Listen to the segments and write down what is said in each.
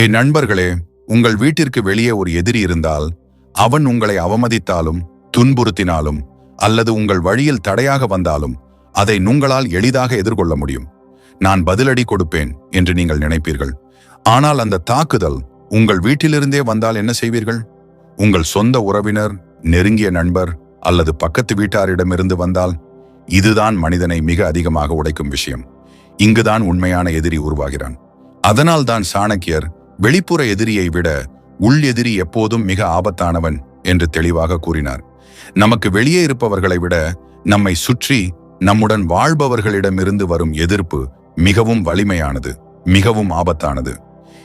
ஏ நண்பர்களே உங்கள் வீட்டிற்கு வெளியே ஒரு எதிரி இருந்தால் அவன் உங்களை அவமதித்தாலும் துன்புறுத்தினாலும் அல்லது உங்கள் வழியில் தடையாக வந்தாலும் அதை உங்களால் எளிதாக எதிர்கொள்ள முடியும். நான் பதிலடி கொடுப்பேன் என்று நீங்கள் நினைப்பீர்கள். ஆனால் அந்த தாக்குதல் உங்கள் வீட்டிலிருந்தே வந்தால் என்ன செய்வீர்கள்? உங்கள் சொந்த உறவினர் நெருங்கிய நண்பர் அல்லது பக்கத்து வீட்டாரிடமிருந்து வந்தால் இதுதான் மனிதனை மிக அதிகமாக உடைக்கும் விஷயம். இங்குதான் உண்மையான எதிரி உருவாகிறான். அதனால்தான் சாணக்கியர் வெளிப்புற எதிரியை விட உள் எதிரி எப்போதும் மிக ஆபத்தானவன் என்று தெளிவாக கூறினார். நமக்கு வெளியே இருப்பவர்களை விட நம்மை சுற்றி நம்முடன் வாழ்பவர்களிடமிருந்து வரும் எதிர்ப்பு மிகவும் வலிமையானது மிகவும் ஆபத்தானது.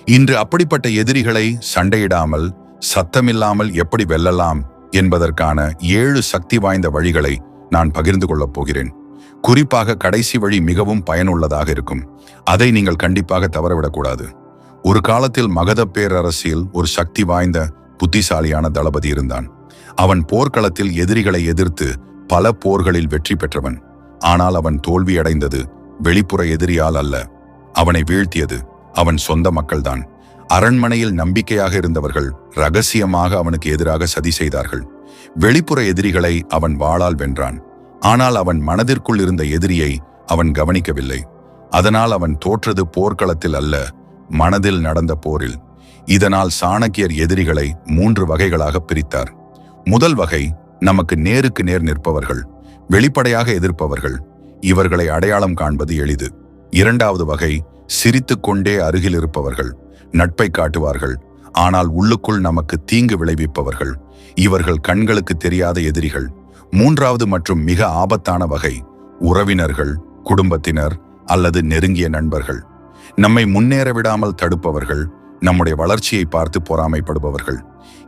இன்று அப்படிப்பட்ட எதிரிகளை சண்டையிடாமல் சத்தமில்லாமல் எப்படி வெல்லலாம் என்பதற்கான ஏழு சக்தி வாய்ந்த வழிகளை நான் பகிர்ந்து கொள்ளப் போகிறேன். குறிப்பாக கடைசி வழி மிகவும் பயனுள்ளதாக இருக்கும். அதை நீங்கள் கண்டிப்பாக தவறவிடக்கூடாது. ஒரு காலத்தில் மகத பேரரசில் ஒரு சக்தி வாய்ந்த புத்திசாலியான தளபதி இருந்தான். அவன் போர்க்களத்தில் எதிரிகளை எதிர்த்து பல போர்களில் வெற்றி பெற்றவன். ஆனால் அவன் தோல்வியடைந்தது வெளிப்புற எதிரியால் அல்ல. அவனை வீழ்த்தியது அவன் சொந்த மக்கள்தான். அரண்மனையில் நம்பிக்கையாக இருந்தவர்கள் ரகசியமாக அவனுக்கு எதிராக சதி செய்தார்கள். வெளிப்புற எதிரிகளை அவன் வாளால் வென்றான். ஆனால் அவன் மனதிற்குள் இருந்த எதிரியை அவன் கவனிக்கவில்லை. அதனால் அவன் தோற்றது போர்க்களத்தில் அல்ல மனதில் நடந்த போரில் இதனால் சாணக்கியர் எதிரிகளை மூன்று வகைகளாக பிரித்தார். முதல் வகை நமக்கு நேருக்கு நேர் நிற்பவர்கள் வெளிப்படையாக எதிர்ப்பவர்கள் இவர்களை அடையாளம் காண்பது எளிது. இரண்டாவது வகை சிரித்துக்கொண்டே அருகில் இருப்பவர்கள் நட்பை காட்டுவார்கள் ஆனால் உள்ளுக்குள் நமக்கு தீங்கு விளைவிப்பவர்கள் இவர்கள் கண்களுக்கு தெரியாத எதிரிகள். மூன்றாவது மற்றும் மிக ஆபத்தான வகை உறவினர்கள் குடும்பத்தினர் அல்லது நெருங்கிய நண்பர்கள். நம்மை முன்னேற விடாமல் தடுப்பவர்கள் நம்முடைய வளர்ச்சியை பார்த்து பொறாமைப்படுபவர்கள்.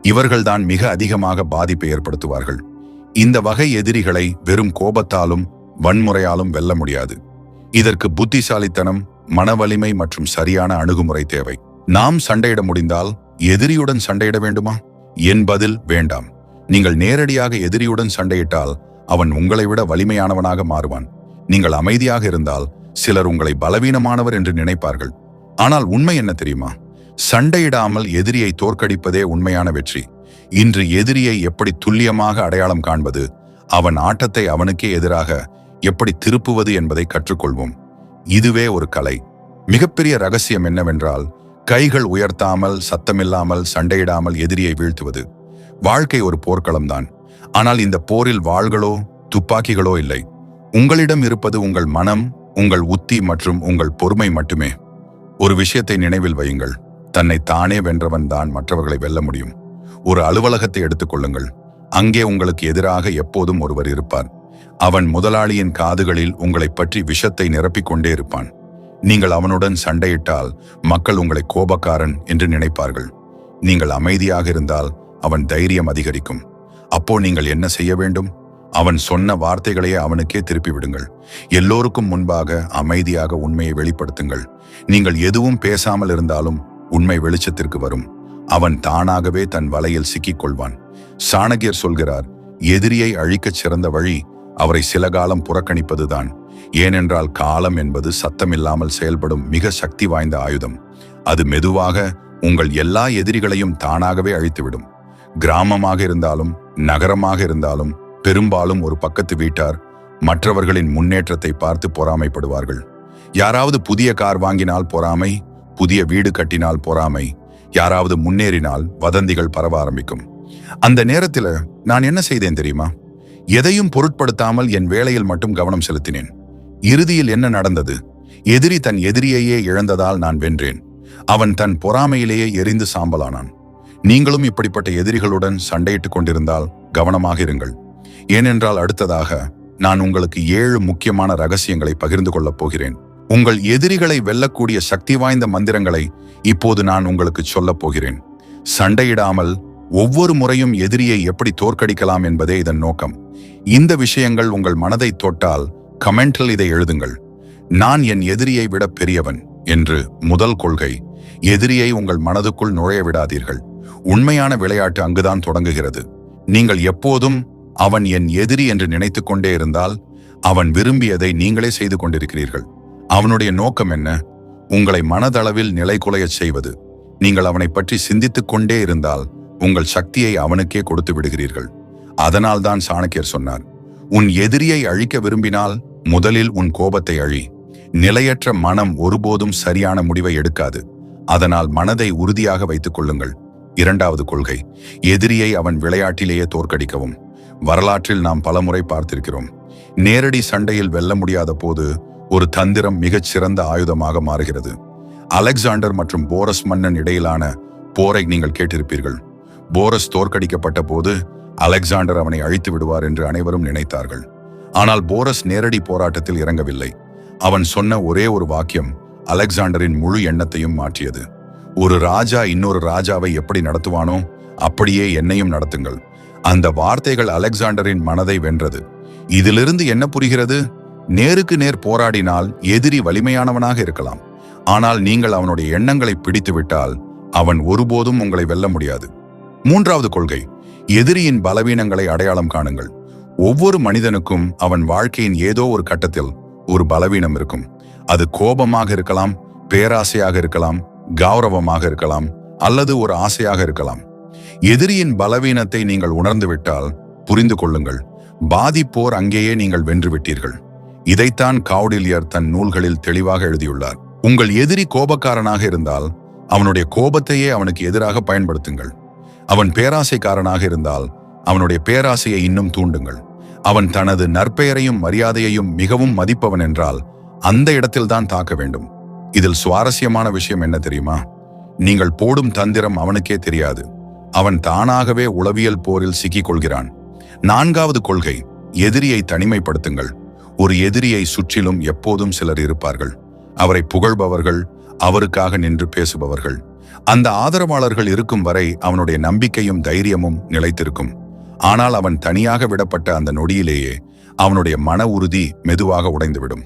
இவர்கள்தான் மிக அதிகமாக பாதிப்பை ஏற்படுத்துவார்கள். இந்த வகை எதிரிகளை வெறும் கோபத்தாலும் வன்முறையாலும் வெல்ல முடியாது. இதற்கு புத்திசாலித்தனம் மனவலிமை மற்றும் சரியான அணுகுமுறை தேவை. நாம் சண்டையிட முடிந்தால் எதிரியுடன் சண்டையிட வேண்டுமா? என் பதில் வேண்டாம். நீங்கள் நேரடியாக எதிரியுடன் சண்டையிட்டால் அவன் உங்களை விட வலிமையானவனாக மாறுவான். நீங்கள் அமைதியாக இருந்தால் சிலர் உங்களை பலவீனமானவர் என்று நினைப்பார்கள். ஆனால் உண்மை என்ன தெரியுமா? சண்டையிடாமல் எதிரியை தோற்கடிப்பதே உண்மையான வெற்றி. இன்று எதிரியை எப்படி துல்லியமாக அடையாளம் காண்பது? அவன் ஆட்டத்தை அவனுக்கே எதிராக எப்படி திருப்புவது என்பதை கற்றுக்கொள்வோம். இதுவே ஒரு கலை. மிகப்பெரிய ரகசியம் என்னவென்றால் கைகள் உயர்த்தாமல் சத்தமில்லாமல் சண்டையிடாமல் எதிரியை வீழ்த்துவது. வாழ்க்கை ஒரு போர்க்களம்தான். ஆனால் இந்த போரில் வாள்களோ துப்பாக்கிகளோ இல்லை. உங்களிடம் இருப்பது உங்கள் மனம் உங்கள் உத்தி மற்றும் உங்கள் பொறுமை மட்டுமே. ஒரு விஷயத்தை நினைவில் வையுங்கள். தன்னை தானே வென்றவன் தான் மற்றவர்களை வெல்ல முடியும். ஒரு அலுவலகத்தை எடுத்துக்கொள்ளுங்கள் அங்கே உங்களுக்கு எதிராக எப்போதும் ஒருவர் இருப்பார். அவன் முதலாளியின் காதுகளில் உங்களைப் பற்றி விஷத்தை நிரப்பிக்கொண்டே இருப்பான். நீங்கள் அவனுடன் சண்டையிட்டால் மக்கள் உங்களை கோபக்காரன் என்று நினைப்பார்கள். நீங்கள் அமைதியாக இருந்தால் அவன் தைரியம் அதிகரிக்கும். அப்போ நீங்கள் என்ன செய்ய வேண்டும்? அவன் சொன்ன வார்த்தைகளையே அவனுக்கே திருப்பி விடுங்கள் எல்லோருக்கும் முன்பாக அமைதியாக உண்மையை வெளிப்படுத்துங்கள். நீங்கள் எதுவும் பேசாமல் இருந்தாலும் உண்மை வெளிச்சத்திற்கு வரும். அவன் தானாகவே தன் வலையில் சிக்கிக் கொள்வான் சாணகியர் சொல்கிறார் எதிரியை அழிக்கச் சிறந்த வழி அவரை சில காலம் புறக்கணிப்பதுதான். ஏனென்றால் காலம் என்பது சத்தமில்லாமல் செயல்படும் மிக சக்தி வாய்ந்த ஆயுதம். அது மெதுவாக உங்கள் எல்லா எதிரிகளையும் தானாகவே அழித்துவிடும். கிராமமாக இருந்தாலும் நகரமாக இருந்தாலும் பெரும்பாலும் ஒரு பக்கத்து வீட்டார் மற்றவர்களின் முன்னேற்றத்தை பார்த்து பொறாமைப்படுவார்கள். யாராவது புதிய கார் வாங்கினால் பொறாமை புதிய வீடு கட்டினால் பொறாமை யாராவது முன்னேறினால் வதந்திகள் பரவ ஆரம்பிக்கும். அந்த நேரத்தில் நான் என்ன செய்தேன் தெரியுமா? எதையும் பொருட்படுத்தாமல் என் வேலையில் மட்டும் கவனம் செலுத்தினேன். இறுதியில் என்ன நடந்தது? எதிரி தன் எதிரியையே இழந்ததால் நான் வென்றேன். அவன் தன் பொறாமையிலேயே எரிந்து சாம்பலானான். நீங்களும் இப்படிப்பட்ட எதிரிகளுடன் சண்டையிட்டுக் கொண்டிருந்தால் கவனமாக இருங்கள். ஏனென்றால் அடுத்ததாக நான் உங்களுக்கு ஏழு முக்கியமான ரகசியங்களை பகிர்ந்து கொள்ளப் போகிறேன். உங்கள் எதிரிகளை வெல்லக்கூடிய சக்தி வாய்ந்த மந்திரங்களை இப்போது நான் உங்களுக்கு சொல்லப் போகிறேன். சண்டையிடாமல் ஒவ்வொரு முறையும் எதிரியை எப்படி தோற்கடிக்கலாம் என்பதே இதன் நோக்கம். இந்த விஷயங்கள் உங்கள் மனதை தொட்டால் கமெண்டில் இதை எழுதுங்கள். நான் என் எதிரியை விட பெரியவன் என்று முதல் கொள்கை. எதிரியை உங்கள் மனதுக்குள் நுழைய விடாதீர்கள். உண்மையான விளையாட்டு அங்குதான் தொடங்குகிறது. நீங்கள் எப்போதும் அவன் என் எதிரி என்று நினைத்து கொண்டே இருந்தால் அவன் விரும்பியதை நீங்களே செய்து கொண்டிருக்கிறீர்கள். அவனுடைய நோக்கம் என்ன? உங்களை மனதளவில் நிலை குலையச் செய்வது. நீங்கள் அவனை பற்றி சிந்தித்துக் கொண்டே இருந்தால் உங்கள் சக்தியை அவனுக்கே கொடுத்து விடுகிறீர்கள். அதனால்தான் சாணக்கியர் சொன்னார் உன் எதிரியை அழிக்க விரும்பினால் முதலில் உன் கோபத்தை அழி. நிலையற்ற மனம் ஒருபோதும் சரியான முடிவை எடுக்காது. அதனால் மனதை உறுதியாக வைத்துக் கொள்ளுங்கள். இரண்டாவது கொள்கை எதிரியை அவன் விளையாட்டிலேயே தோற்கடிக்கவும். வரலாற்றில் நாம் பலமுறை பார்த்திருக்கிறோம். நேரடி சண்டையில் வெல்ல முடியாத போது ஒரு தந்திரம் மிகச் சிறந்த ஆயுதமாக மாறுகிறது. அலெக்சாண்டர் மற்றும் போரஸ் மன்னன் இடையிலான போரை நீங்கள் கேட்டிருப்பீர்கள். போரஸ் தோற்கடிக்கப்பட்ட போது அலெக்சாண்டர் அவனை அழித்து விடுவார் என்று அனைவரும் நினைத்தார்கள். ஆனால் போரஸ் நேரடி போராட்டத்தில் இறங்கவில்லை. அவன் சொன்ன ஒரே ஒரு வாக்கியம் அலெக்சாண்டரின் முழு எண்ணத்தையும் மாற்றியது. ஒரு ராஜா இன்னொரு ராஜாவை எப்படி நடத்துவானோ அப்படியே என்னையும் நடத்துங்கள். அந்த வார்த்தைகள் அலெக்சாண்டரின் மனதை வென்றது. இதிலிருந்து என்ன புரிகிறது? நேருக்கு நேர் போராடினால் எதிரி வலிமையானவனாக இருக்கலாம். ஆனால் நீங்கள் அவனுடைய எண்ணங்களை பிடித்துவிட்டால் அவன் ஒருபோதும் உங்களை வெல்ல முடியாது. மூன்றாவது கொள்கை. எதிரியின் பலவீனங்களை அடையாளம் காணுங்கள். ஒவ்வொரு மனிதனுக்கும் அவன் வாழ்க்கையின் ஏதோ ஒரு கட்டத்தில் ஒரு பலவீனம் இருக்கும். அது கோபமாக இருக்கலாம் பேராசையாக இருக்கலாம் கௌரவமாக இருக்கலாம் அல்லது ஒரு ஆசையாக இருக்கலாம். எதிரியின் பலவீனத்தை நீங்கள் உணர்ந்துவிட்டால் புரிந்து கொள்ளுங்கள். பாதிப்போர் அங்கேயே நீங்கள் வென்று விட்டீர்கள். இதைத்தான் காவுடில்யர் தன் நூல்களில் தெளிவாக எழுதியுள்ளார். உங்கள் எதிரி கோபக்காரனாக இருந்தால் அவனுடைய கோபத்தையே அவனுக்கு எதிராக பயன்படுத்துங்கள். அவன் பேராசைக்காரனாக இருந்தால் அவனுடைய பேராசையை இன்னும் தூண்டுங்கள். அவன் தனது நற்பெயரையும் மரியாதையையும் மிகவும் மதிப்பவன் என்றால் அந்த இடத்தில்தான் தாக்க வேண்டும். இதில் சுவாரஸ்யமான விஷயம் என்ன தெரியுமா? நீங்கள் போடும் தந்திரம் அவனுக்கே தெரியாது. அவன் தானாகவே உளவியல் போரில் சிக்கிக் கொள்கிறான் நான்காவது கொள்கை எதிரியை தனிமைப்படுத்துங்கள். ஒரு எதிரியை சுற்றிலும் எப்போதும் சிலர் இருப்பார்கள். அவரை புகழ்பவர்கள் அவருக்காக நின்று பேசுபவர்கள். அந்த ஆதரவாளர்கள் இருக்கும் வரை அவனுடைய நம்பிக்கையும் தைரியமும் நிலைத்திருக்கும். ஆனால் அவன் தனியாக விடப்பட்ட அந்த நொடியிலேயே அவனுடைய மன உறுதி மெதுவாக உடைந்துவிடும்.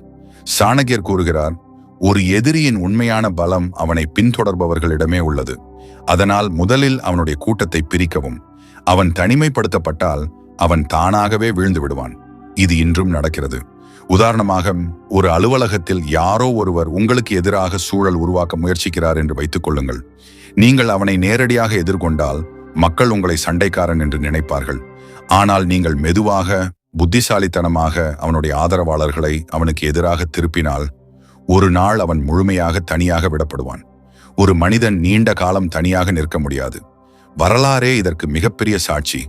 சாணகியர் கூறுகிறார் ஒரு எதிரியின் உண்மையான பலம் அவனை பின்தொடர்பவர்களிடமே உள்ளது. அதனால் முதலில் அவனுடைய கூட்டத்தை பிரிக்கவும். அவன் தனிமைப்படுத்தப்பட்டால் அவன் தானாகவே வீழ்ந்து விடுவான் இது இன்றும் நடக்கிறது. உதாரணமாக ஒரு அலுவலகத்தில் யாரோ ஒருவர் உங்களுக்கு எதிராக சூழல் உருவாக்க முயற்சிக்கிறார் என்று வைத்துக் கொள்ளுங்கள். நீங்கள் அவனை நேரடியாக எதிர்கொண்டால் மக்கள் உங்களை சண்டைக்காரன் என்று நினைப்பார்கள். ஆனால் நீங்கள் மெதுவாக புத்திசாலித்தனமாக அவனுடைய ஆதரவாளர்களை அவனுக்கு எதிராக திருப்பினால் ஒரு நாள் அவன் முழுமையாக தனியாக விடப்படுவான். ஒரு மனிதன் நீண்ட காலம் தனியாக நிற்க முடியாது. வரலாறே இதற்கு மிகப்பெரிய சாட்சி.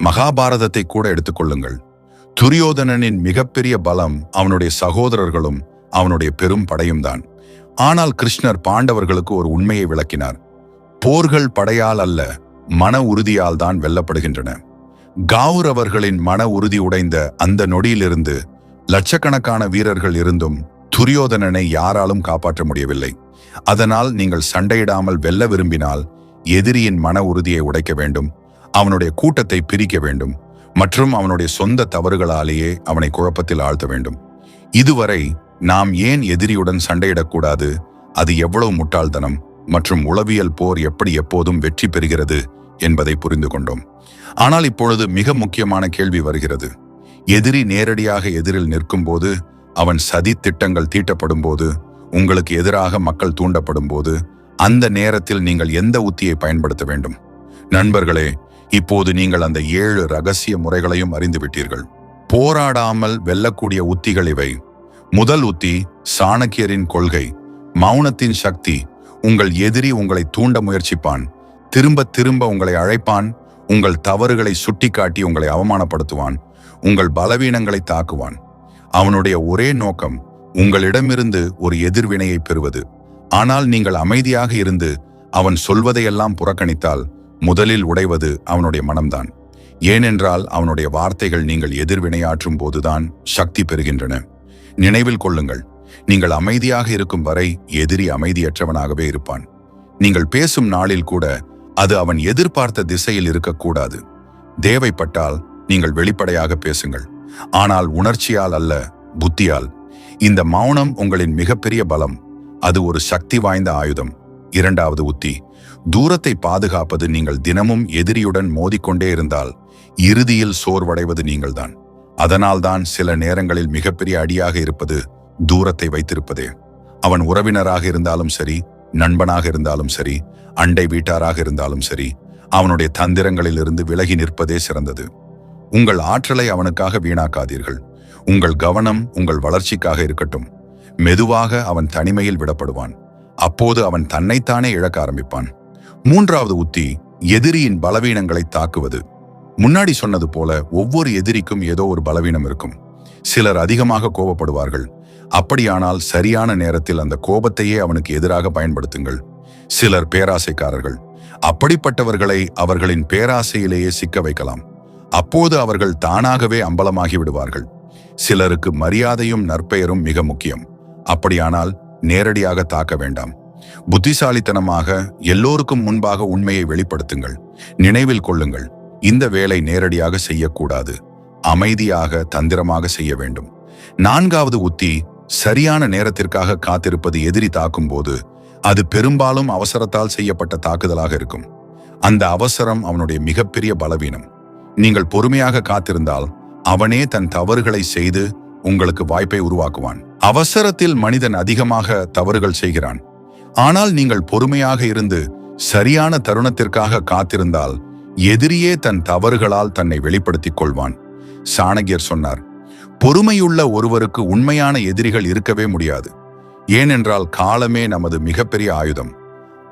மகாபாரதத்தை கூட எடுத்துக்கொள்ளுங்கள் துரியோதனனின் மிகப்பெரிய பலம் அவனுடைய சகோதரர்களும் அவனுடைய பெரும் படையும் தான். ஆனால் கிருஷ்ணர் பாண்டவர்களுக்கு ஒரு உண்மையை விளக்கினார். போர்கள் படையால் அல்ல மன உறுதியால் தான் வெல்லப்படுகின்றன. காவுரவர்களின் மன உறுதி உடைந்த அந்த நொடியிலிருந்து லட்சக்கணக்கான வீரர்கள் இருந்தும் துரியோதனனை யாராலும் காப்பாற்ற முடியவில்லை. அதனால் நீங்கள் சண்டையிடாமல் வெல்ல விரும்பினால் எதிரியின் மன உறுதியை உடைக்க வேண்டும் அவனுடைய கூட்டத்தை பிரிக்க வேண்டும் மற்றும் அவனுடைய சொந்த தவறுகளாலேயே அவனை குழப்பத்தில் ஆழ்த்த வேண்டும். இதுவரை நாம் ஏன் எதிரியுடன் சண்டையிடக்கூடாது? அது எவ்வளவு முட்டாள்தனம் மற்றும் உளவியல் போர் எப்படி எப்போதும் வெற்றி பெறுகிறது என்பதை புரிந்து கொண்டோம். ஆனால் இப்பொழுது மிக முக்கியமான கேள்வி வருகிறது. எதிரி நேரடியாக எதிரில் நிற்கும் போது அவன் சதி திட்டங்கள் தீட்டப்படும் போது உங்களுக்கு எதிராக மக்கள் தூண்டப்படும் போது அந்த நேரத்தில் நீங்கள் எந்த உத்தியை பயன்படுத்த வேண்டும்? நண்பர்களே இப்போது நீங்கள் அந்த ஏழு ரகசிய முறைகளையும் அறிந்துவிட்டீர்கள் போராடாமல் வெல்லக்கூடிய உத்திகள் இவை. முதல் உத்தி சாணக்கியரின் கொள்கை. மௌனத்தின் சக்தி. உங்கள் எதிரி உங்களை தூண்ட முயற்சிப்பான். திரும்ப திரும்ப உங்களை அழைப்பான். உங்கள் தவறுகளை சுட்டிக்காட்டி உங்களை அவமானப்படுத்துவான். உங்கள் பலவீனங்களை தாக்குவான். அவனுடைய ஒரே நோக்கம் உங்களிடமிருந்து ஒரு எதிர்வினையை பெறுவது. ஆனால் நீங்கள் அமைதியாக இருந்து அவன் சொல்வதையெல்லாம் புறக்கணித்தால் முதலில் உடைவது அவனுடைய மனம்தான். ஏனென்றால் அவனுடைய வார்த்தைகள் நீங்கள் எதிர்வினையாற்றும் போதுதான் சக்தி பெறுகின்றன. நினைவில் கொள்ளுங்கள் நீங்கள் அமைதியாக இருக்கும் வரை எதிரி அமைதியற்றவனாகவே இருப்பான். நீங்கள் பேசும் நாளில் கூட அது அவன் எதிர்பார்த்த திசையில் இருக்கக்கூடாது. தேவைப்பட்டால் நீங்கள் வெளிப்படையாக பேசுங்கள். ஆனால் உணர்ச்சியால் அல்ல புத்தியால் இந்த மௌனம் உங்களின் மிகப்பெரிய பலம். அது ஒரு சக்தி வாய்ந்த ஆயுதம். இரண்டாவது உத்தி தூரத்தை பாதுகாப்பது நீங்கள் தினமும் எதிரியுடன் மோதிக்கொண்டே இருந்தால் இறுதியில் சோர்வடைவது நீங்கள்தான். அதனால்தான் சில நேரங்களில் மிகப்பெரிய அடியாக இருப்பது தூரத்தை வைத்திருப்பதே. அவன் உறவினராக இருந்தாலும் சரி நண்பனாக இருந்தாலும் சரி அண்டை வீட்டாராக இருந்தாலும் சரி அவனுடைய தந்திரங்களிலிருந்து விலகி நிற்பதே சிறந்தது. உங்கள் ஆற்றலை அவனுக்காக வீணாக்காதீர்கள். உங்கள் கவனம் உங்கள் வளர்ச்சிக்காக இருக்கட்டும். மெதுவாக அவன் தனிமையில் விடப்படுவான். அப்போது அவன் தன்னைத்தானே இழக்க ஆரம்பிப்பான். மூன்றாவது உத்தி எதிரியின் பலவீனங்களை தாக்குவது. முன்னாடி சொன்னது போல ஒவ்வொரு எதிரிக்கும் ஏதோ ஒரு பலவீனம் இருக்கும். சிலர் அதிகமாக கோபப்படுவார்கள். அப்படியானால் சரியான நேரத்தில் அந்த கோபத்தையே அவனுக்கு எதிராக பயன்படுத்துங்கள். சிலர் பேராசைக்காரர்கள். அப்படிப்பட்டவர்களை அவர்களின் பேராசையிலேயே சிக்க வைக்கலாம். அப்போது அவர்கள் தானாகவே அம்பலமாகி விடுவார்கள். சிலருக்கு மரியாதையும் நற்பெயரும் மிக முக்கியம். அப்படியானால் நேரடியாக தாக்க வேண்டாம். புத்திசாலித்தனமாக எல்லோருக்கும் முன்பாக உண்மையை வெளிப்படுத்துங்கள். நினைவில் கொள்ளுங்கள். இந்த வேலை நேரடியாக செய்யக்கூடாது. அமைதியாக தந்திரமாக செய்ய வேண்டும். நான்காவது உத்தி சரியான நேரத்திற்காக காத்திருப்பது எதிரி தாக்கும் போது அது பெரும்பாலும் அவசரத்தால் செய்யப்பட்ட தாக்குதலாக இருக்கும். அந்த அவசரம் அவனுடைய மிகப்பெரிய பலவீனம். நீங்கள் பொறுமையாக காத்திருந்தால் அவனே தன் தவறுகளை செய்து உங்களுக்கு வாய்ப்பை உருவாக்குவான். அவசரத்தில் மனிதன் அதிகமாக தவறுகள் செய்கிறான். ஆனால் நீங்கள் பொறுமையாக இருந்து சரியான தருணத்திற்காக காத்திருந்தால் எதிரியே தன் தவறுகளால் தன்னை வெளிப்படுத்திக் கொள்வான். சாணகியர் சொன்னார் பொறுமையுள்ள ஒருவருக்கு உண்மையான எதிரிகள் இருக்கவே முடியாது. ஏனென்றால் காலமே நமது மிகப்பெரிய ஆயுதம்.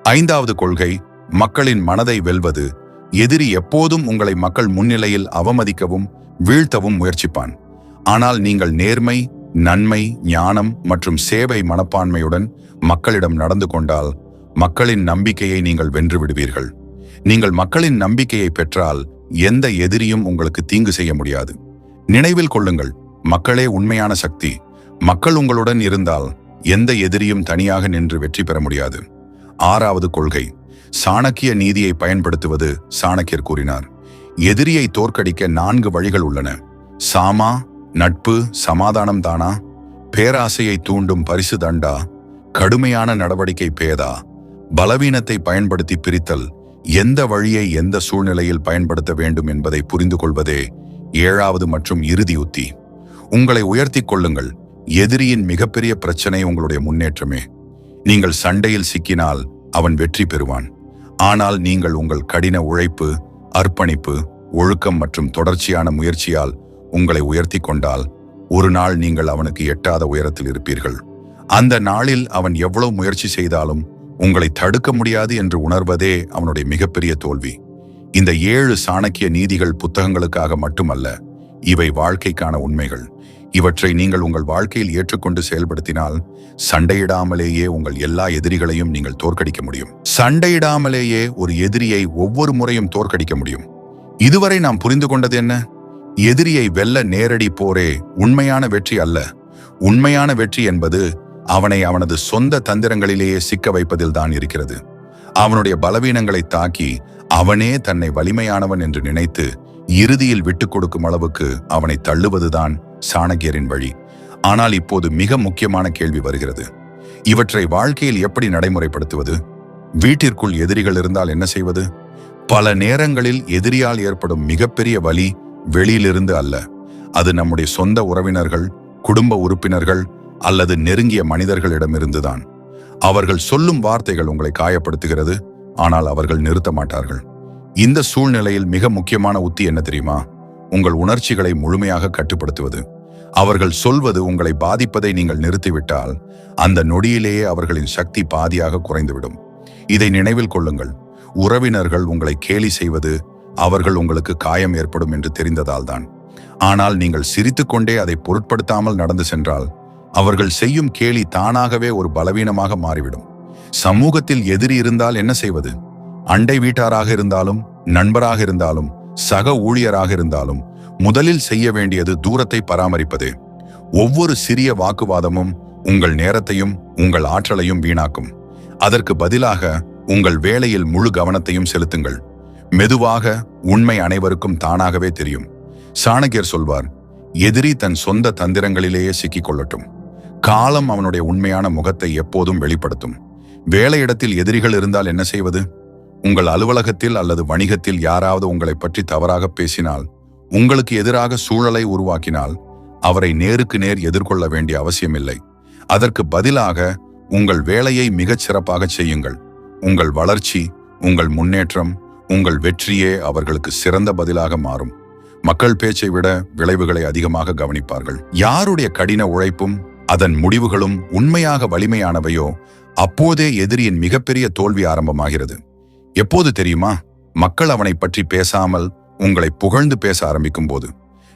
ஐந்தாவது கொள்கை மக்களின் மனதை வெல்வது. எதிரி எப்போதும் உங்களை மக்கள் முன்னிலையில் அவமதிக்கவும் வீழ்த்தவும் முயற்சிப்பான். ஆனால் நீங்கள் நேர்மை நன்மை ஞானம் மற்றும் சேவை மனப்பான்மையுடன் மக்களிடம் நடந்து கொண்டால் மக்களின் நம்பிக்கையை நீங்கள் வென்று விடுவீர்கள். நீங்கள் மக்களின் நம்பிக்கையை பெற்றால் எந்த எதிரியும் உங்களுக்கு தீங்கு செய்ய முடியாது. நினைவில் கொள்ளுங்கள் மக்களே உண்மையான சக்தி. மக்கள் உங்களுடன் இருந்தால் எந்த எதிரியும் தனியாக நின்று வெற்றி பெற முடியாது. ஆறாவது கொள்கை சாணக்கிய நீதியை பயன்படுத்துவது சாணக்கியர் கூறினார். எதிரியை தோற்கடிக்க நான்கு வழிகள் உள்ளன. சாமா நட்பு சமாதானம் தானா? பேராசையை தூண்டும் பரிசு தண்டா? கடுமையான நடவடிக்கை பேதா? பலவீனத்தை பயன்படுத்தி பிரித்தல் எந்த வழியை எந்த சூழ்நிலையில் பயன்படுத்த வேண்டும் என்பதை புரிந்து கொள்வதே ஏழாவது மற்றும் இறுதி உத்தி. உங்களை உயர்த்திக் கொள்ளுங்கள். எதிரியின் மிகப்பெரிய பிரச்சனை உங்களுடைய முன்னேற்றமே. நீங்கள் சண்டையில் சிக்கினால் அவன் வெற்றி பெறுவான். ஆனால் நீங்கள் உங்கள் கடின உழைப்பு அர்ப்பணிப்பு ஒழுக்கம் மற்றும் தொடர்ச்சியான முயற்சியால் உங்களை உயர்த்தி கொண்டால் ஒரு நாள் நீங்கள் அவனுக்கு எட்டாத உயரத்தில் இருப்பீர்கள். அந்த நாளில் அவன் எவ்வளவு முயற்சி செய்தாலும் உங்களை தடுக்க முடியாது என்று உணர்வதே அவனுடைய மிகப்பெரிய தோல்வி. இந்த ஏழு சாணக்கிய நீதிகள் புத்தகங்களுக்காக மட்டுமல்ல இவை வாழ்க்கைக்கான உண்மைகள். இவற்றை நீங்கள் உங்கள் வாழ்க்கையில் ஏற்றுக்கொண்டு செயல்படுத்தினால் சண்டையிடாமலேயே உங்கள் எல்லா எதிரிகளையும் நீங்கள் தோற்கடிக்க முடியும். சண்டையிடாமலேயே ஒரு எதிரியை ஒவ்வொரு முறையும் தோற்கடிக்க முடியும். இதுவரை நாம் புரிந்து கொண்டது என்ன? எதிரியை வெல்ல நேரடி போரே உண்மையான வெற்றி அல்ல. உண்மையான வெற்றி என்பது அவனை அவனது சொந்த தந்திரங்களிலேயே சிக்க வைப்பதில் தான் இருக்கிறது. அவனுடைய பலவீனங்களை தாக்கி அவனே தன்னை வலிமையானவன் என்று நினைத்து இறுதியில் விட்டுக் கொடுக்கும் அளவுக்கு அவனை தள்ளுவதுதான் சாணக்கியரின் வழி. ஆனால் இப்போது மிக முக்கியமான கேள்வி வருகிறது. இவற்றை வாழ்க்கையில் எப்படி நடைமுறைப்படுத்துவது? வீட்டிற்குள் எதிரிகள் இருந்தால் என்ன செய்வது? பல நேரங்களில் எதிரியால் ஏற்படும் மிகப்பெரிய வலி வெளியிலிருந்து அல்ல. அது நம்முடைய சொந்த உறவினர்கள் குடும்ப உறுப்பினர்கள் அல்லது நெருங்கிய மனிதர்களிடமிருந்துதான். அவர்கள் சொல்லும் வார்த்தைகள் உங்களை காயப்படுத்துகிறது. ஆனால் அவர்கள் நிறுத்த மாட்டார்கள். இந்த சூழ்நிலையில் மிக முக்கியமான உத்தி என்ன தெரியுமா? உங்கள் உணர்ச்சிகளை முழுமையாக கட்டுப்படுத்துவது. அவர்கள் சொல்வது உங்களை பாதிப்பதை நீங்கள் நிறுத்திவிட்டால் அந்த நொடியிலேயே அவர்களின் சக்தி பாதியாக குறைந்துவிடும். இதை நினைவில் கொள்ளுங்கள். உறவினர்கள் உங்களை கேலி செய்வது அவர்கள் உங்களுக்கு காயம் ஏற்படும் என்று தெரிந்ததால் தான். ஆனால் நீங்கள் சிரித்துக்கொண்டே அதை பொருட்படுத்தாமல் நடந்து சென்றால் அவர்கள் செய்யும் கேலி தானாகவே ஒரு பலவீனமாக மாறிவிடும். சமூகத்தில் எதிரி இருந்தால் என்ன செய்வது? அண்டை வீட்டாராக இருந்தாலும் நண்பராக இருந்தாலும் சக ஊழியராக இருந்தாலும் முதலில் செய்ய வேண்டியது தூரத்தை பராமரிப்பதே. ஒவ்வொரு சிறிய வாக்குவாதமும் உங்கள் நேரத்தையும் உங்கள் ஆற்றலையும் வீணாக்கும். அதற்கு பதிலாக உங்கள் வேலையில் முழு கவனத்தையும் செலுத்துங்கள். மெதுவாக உண்மை அனைவருக்கும் தானாகவே தெரியும். சாணக்கியர் சொல்வார் எதிரி தன் சொந்த தந்திரங்களிலேயே சிக்கிக் கொள்ளட்டும் காலம் அவனுடைய உண்மையான முகத்தை எப்போதும் வெளிப்படுத்தும். வேலையிடத்தில் எதிரிகள் இருந்தால் என்ன செய்வது? உங்கள் அலுவலகத்தில் அல்லது வணிகத்தில் யாராவது உங்களை பற்றி தவறாக பேசினால் உங்களுக்கு எதிராக சூழலை உருவாக்கினால் அவரை நேருக்கு நேர் எதிர்கொள்ள வேண்டிய அவசியமில்லை. அதற்கு பதிலாக உங்கள் வேலையை மிகச் சிறப்பாக செய்யுங்கள். உங்கள் வளர்ச்சி உங்கள் முன்னேற்றம் உங்கள் வெற்றியே அவர்களுக்கு சிறந்த பதிலாக மாறும். மக்கள் பேச்சை விட விளைவுகளை அதிகமாக கவனிப்பார்கள். யாருடைய கடின உழைப்பும் அதன் முடிவுகளும் உண்மையாக வலிமையானவையோ அப்போதே எதிரியின் மிகப்பெரிய தோல்வி ஆரம்பமாகிறது. எப்போது தெரியுமா? மக்கள் அவனை பற்றி பேசாமல் உங்களை புகழ்ந்து பேச ஆரம்பிக்கும் போது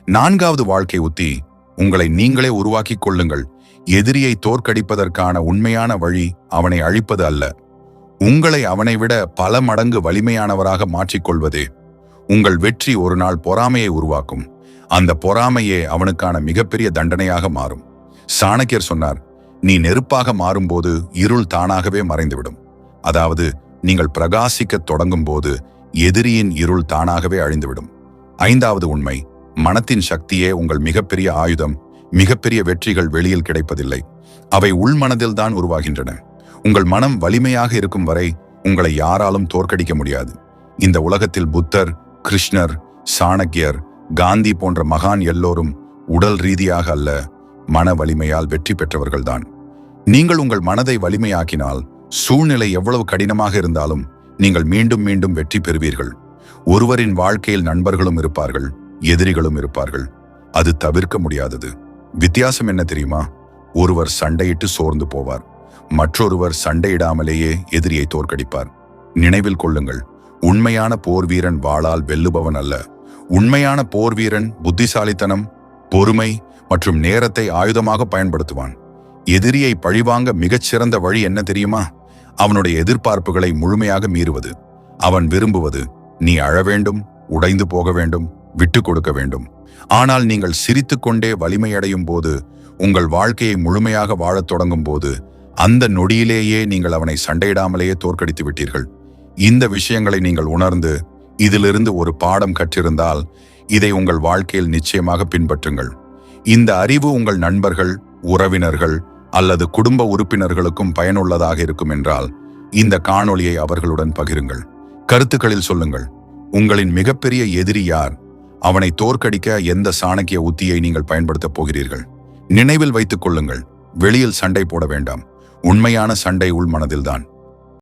நான்காவது வாழ்க்கை உத்தி உங்களை நீங்களே உருவாக்கிக் கொள்ளுங்கள். எதிரியை தோற்கடிப்பதற்கான உண்மையான வழி அவனை அழிப்பது அல்ல. உங்களை அவனை விட பல மடங்கு வலிமையானவராக மாற்றிக்கொள்வதே உங்கள் வெற்றி ஒரு நாள் பொறாமையை உருவாக்கும். அந்த பொறாமையே அவனுக்கான மிகப்பெரிய தண்டனையாக மாறும். சாணக்கியர் சொன்னார் நீ நெருப்பாக மாறும்போது இருள் தானாகவே மறைந்துவிடும். அதாவது நீங்கள் பிரகாசிக்கத் தொடங்கும் போது எதிரியின் இருள் தானாகவே அழிந்துவிடும். ஐந்தாவது உண்மை மனத்தின் சக்தியே உங்கள் மிகப்பெரிய ஆயுதம் மிகப்பெரிய வெற்றிகள் வெளியில் கிடைப்பதில்லை. அவை உள்மனதில் தான் உருவாகின்றன. உங்கள் மனம் வலிமையாக இருக்கும் வரை உங்களை யாராலும் தோற்கடிக்க முடியாது. இந்த உலகத்தில் புத்தர் கிருஷ்ணர் சாணக்கியர் காந்தி போன்ற மகான் எல்லோரும் உடல் ரீதியாக அல்ல மன வலிமையால் வெற்றி பெற்றவர்கள்தான். நீங்கள் உங்கள் மனதை வலிமையாக்கினால் சூழ்நிலை எவ்வளவு கடினமாக இருந்தாலும் நீங்கள் மீண்டும் மீண்டும் வெற்றி பெறுவீர்கள். ஒருவரின் வாழ்க்கையில் நண்பர்களும் இருப்பார்கள் எதிரிகளும் இருப்பார்கள். அது தவிர்க்க முடியாதது. வித்தியாசம் என்ன தெரியுமா? ஒருவர் சண்டையிட்டு சோர்ந்து போவார். மற்றொருவர் சண்டையிடாமலேயே எதிரியை தோற்கடிப்பார். நினைவில் கொள்ளுங்கள் உண்மையான போர் வீரன் வாளால் வெல்லுபவன் அல்ல. உண்மையான போர் வீரன் புத்திசாலித்தனம் பொறுமை மற்றும் நேரத்தை ஆயுதமாக பயன்படுத்துவான். எதிரியை பழிவாங்க மிகச்சிறந்த வழி என்ன தெரியுமா? அவனுடைய எதிர்பார்ப்புகளை முழுமையாக மீறுவது. அவன் விரும்புவது நீ அழ வேண்டும் உடைந்து போக வேண்டும் விட்டு கொடுக்க வேண்டும். ஆனால் நீங்கள் சிரித்துக்கொண்டே வலிமையடையும் போது உங்கள் வாழ்க்கையை முழுமையாக வாழத் தொடங்கும் போது அந்த நொடியிலேயே நீங்கள் அவனை சண்டையிடாமலேயே தோற்கடித்து விட்டீர்கள். இந்த விஷயங்களை நீங்கள் உணர்ந்து இதிலிருந்து ஒரு பாடம் கற்றிருந்தால் இதை உங்கள் வாழ்க்கையில் நிச்சயமாக பின்பற்றுங்கள். இந்த அறிவு உங்கள் நண்பர்கள் உறவினர்கள் அல்லது குடும்ப உறுப்பினர்களுக்கும் பயனுள்ளதாக இருக்கும் என்றால் இந்த காணொளியை அவர்களுடன் பகிருங்கள். கருத்துக்களில் சொல்லுங்கள். உங்களின் மிகப்பெரிய எதிரி யார்? அவனை தோற்கடிக்க எந்த சாணக்கிய உத்தியை நீங்கள் பயன்படுத்தப் போகிறீர்கள்? நினைவில் வைத்துக் கொள்ளுங்கள். வெளியில் சண்டை போட வேண்டாம். உண்மையான சண்டை உள் மனதில்தான்.